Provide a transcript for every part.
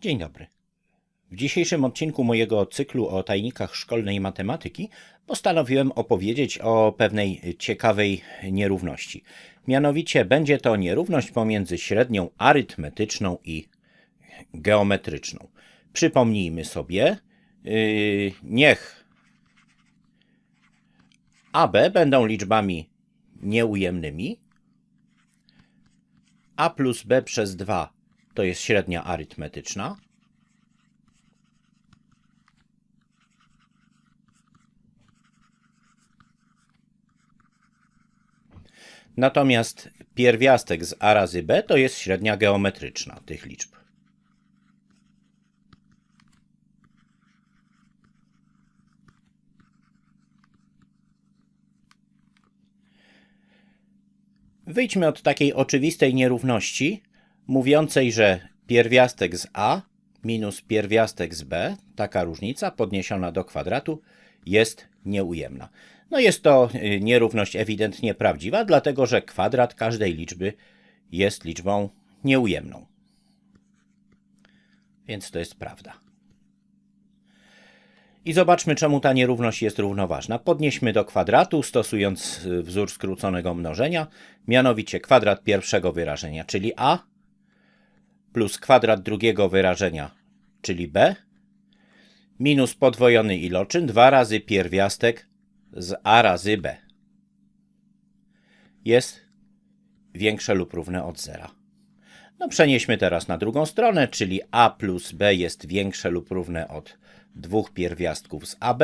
Dzień dobry. W dzisiejszym odcinku mojego cyklu o tajnikach szkolnej matematyki postanowiłem opowiedzieć o pewnej ciekawej nierówności. Mianowicie będzie to nierówność pomiędzy średnią arytmetyczną i geometryczną. Przypomnijmy sobie, yy, niech AB będą liczbami nieujemnymi, a plus b przez 2 to jest średnia arytmetyczna. Natomiast pierwiastek z a razy b to jest średnia geometryczna tych liczb. Wyjdźmy od takiej oczywistej nierówności, mówiącej, że pierwiastek z a minus pierwiastek z b, taka różnica podniesiona do kwadratu, jest nieujemna. No jest to y, nierówność ewidentnie prawdziwa, dlatego że kwadrat każdej liczby jest liczbą nieujemną. Więc to jest prawda. I zobaczmy, czemu ta nierówność jest równoważna. Podnieśmy do kwadratu, stosując y, wzór skróconego mnożenia, mianowicie kwadrat pierwszego wyrażenia, czyli a, plus kwadrat drugiego wyrażenia, czyli b, minus podwojony iloczyn, 2 razy pierwiastek z a razy b. Jest większe lub równe od zera. No przenieśmy teraz na drugą stronę, czyli a plus b jest większe lub równe od dwóch pierwiastków z AB.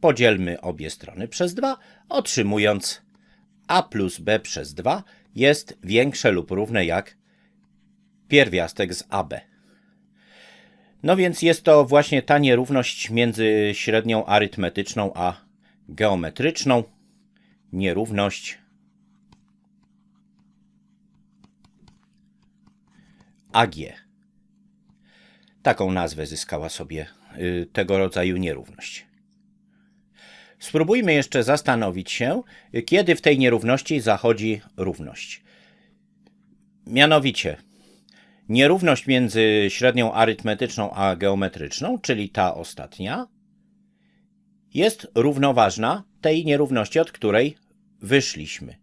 Podzielmy obie strony przez 2, otrzymując a plus b przez 2 jest większe lub równe jak pierwiastek z AB. No więc jest to właśnie ta nierówność między średnią arytmetyczną a geometryczną. Nierówność AG. Taką nazwę zyskała sobie y, tego rodzaju nierówność. Spróbujmy jeszcze zastanowić się, kiedy w tej nierówności zachodzi równość. Mianowicie, nierówność między średnią arytmetyczną a geometryczną, czyli ta ostatnia, jest równoważna tej nierówności, od której wyszliśmy.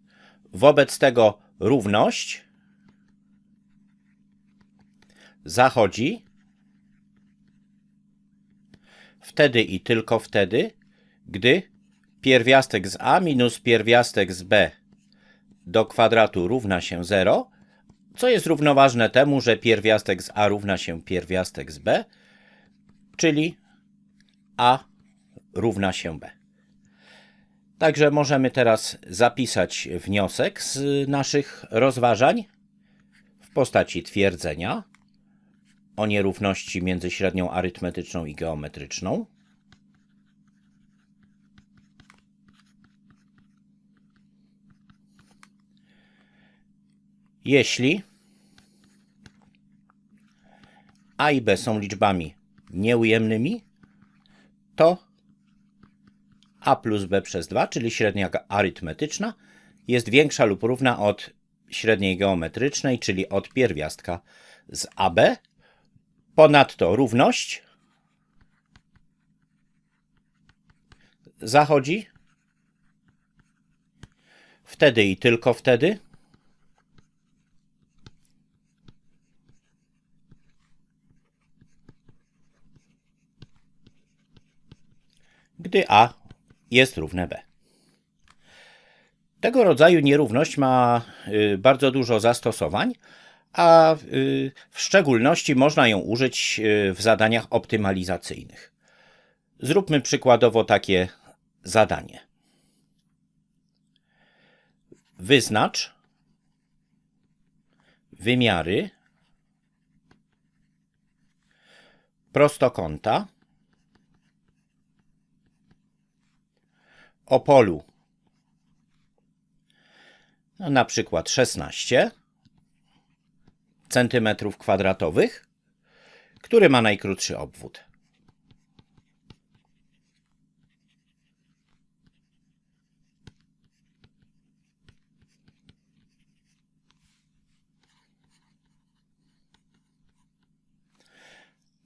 Wobec tego równość zachodzi wtedy i tylko wtedy, gdy pierwiastek z a minus pierwiastek z b do kwadratu równa się 0, co jest równoważne temu, że pierwiastek z a równa się pierwiastek z b, czyli a równa się b. Także możemy teraz zapisać wniosek z naszych rozważań w postaci twierdzenia o nierówności między średnią arytmetyczną i geometryczną. Jeśli a i b są liczbami nieujemnymi, to a plus b przez 2, czyli średnia arytmetyczna, jest większa lub równa od średniej geometrycznej, czyli od pierwiastka z AB. Ponadto równość zachodzi wtedy i tylko wtedy, gdy a jest równe b. Tego rodzaju nierówność ma y, bardzo dużo zastosowań, a y, w szczególności można ją użyć y, w zadaniach optymalizacyjnych. Zróbmy przykładowo takie zadanie. Wyznacz wymiary prostokąta o polu no, na przykład 16 centymetrów kwadratowych, który ma najkrótszy obwód.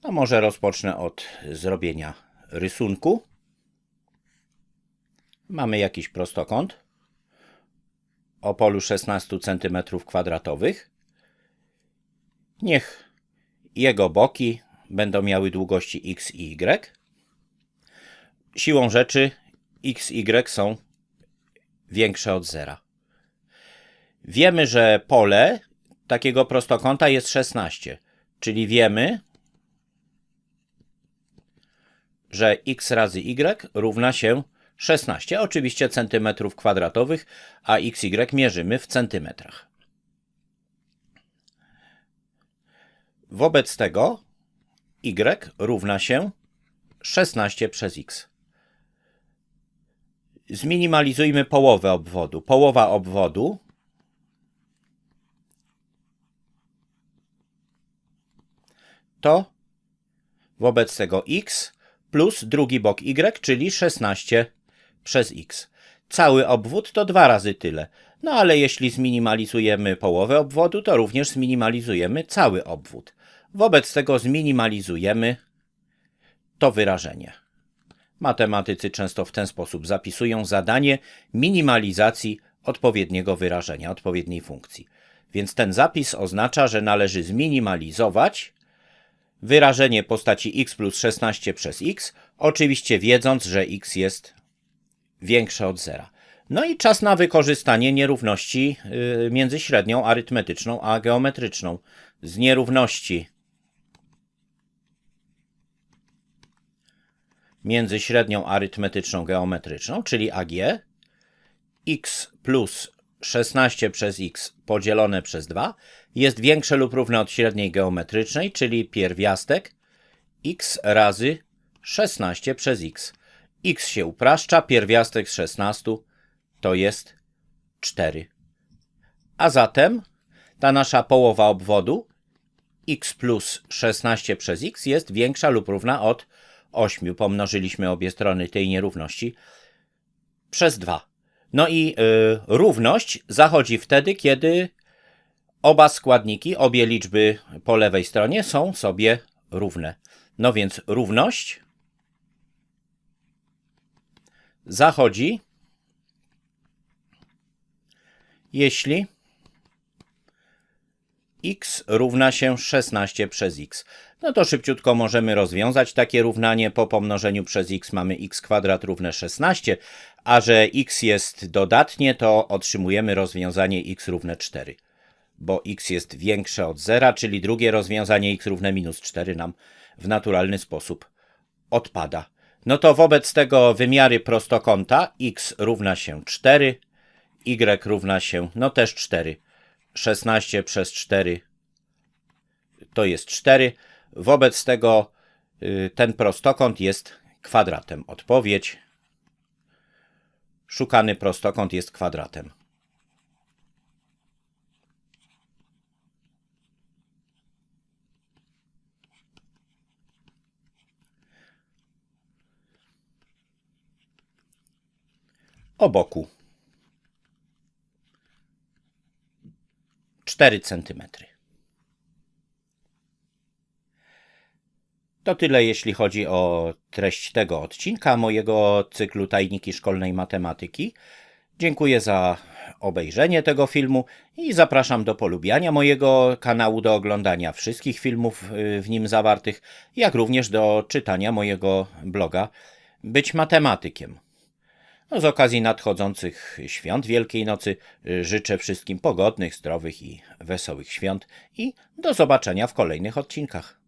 No może rozpocznę od zrobienia rysunku. Mamy jakiś prostokąt o polu 16 cm kwadratowych. Niech jego boki będą miały długości x i y. Siłą rzeczy x i y są większe od zera. Wiemy, że pole takiego prostokąta jest 16, czyli wiemy, że x razy y równa się 16, oczywiście centymetrów kwadratowych, a xy mierzymy w centymetrach. Wobec tego y równa się 16 przez x. Zminimalizujmy połowę obwodu. Połowa obwodu to wobec tego x plus drugi bok y, czyli 16 przez x. Cały obwód to dwa razy tyle. No ale jeśli zminimalizujemy połowę obwodu, to również zminimalizujemy cały obwód. Wobec tego zminimalizujemy to wyrażenie. Matematycy często w ten sposób zapisują zadanie minimalizacji odpowiedniego wyrażenia, odpowiedniej funkcji. Więc ten zapis oznacza, że należy zminimalizować wyrażenie postaci x plus 16 przez x, oczywiście wiedząc, że x jest większe od zera. No i czas na wykorzystanie nierówności y, między średnią arytmetyczną a geometryczną. Z nierówności między średnią arytmetyczną geometryczną, czyli AG, x plus 16 przez x podzielone przez 2 jest większe lub równe od średniej geometrycznej, czyli pierwiastek x razy 16 przez x. x się upraszcza, pierwiastek z 16 to jest 4. A zatem ta nasza połowa obwodu x plus 16 przez x jest większa lub równa od 8. Pomnożyliśmy obie strony tej nierówności przez 2. No i y, równość zachodzi wtedy, kiedy oba składniki, obie liczby po lewej stronie są sobie równe. No więc równość zachodzi, jeśli x równa się 16 przez x. No to szybciutko możemy rozwiązać takie równanie. Po pomnożeniu przez x mamy x kwadrat równe 16, a że x jest dodatnie, to otrzymujemy rozwiązanie x równe 4. Bo x jest większe od zera, czyli drugie rozwiązanie x równe minus 4 nam w naturalny sposób odpada. No to wobec tego wymiary prostokąta x równa się 4, y równa się, no też 4. 16 przez 4 to jest 4. Wobec tego y, ten prostokąt jest kwadratem. Odpowiedź. Szukany prostokąt jest kwadratem. O boku 4 centymetry. To tyle, jeśli chodzi o treść tego odcinka mojego cyklu Tajniki Szkolnej Matematyki. Dziękuję za obejrzenie tego filmu i zapraszam do polubiania mojego kanału, do oglądania wszystkich filmów y, w nim zawartych, jak również do czytania mojego bloga Być Matematykiem. No, z okazji nadchodzących świąt Wielkiej Nocy y, życzę wszystkim pogodnych, zdrowych i wesołych świąt i do zobaczenia w kolejnych odcinkach.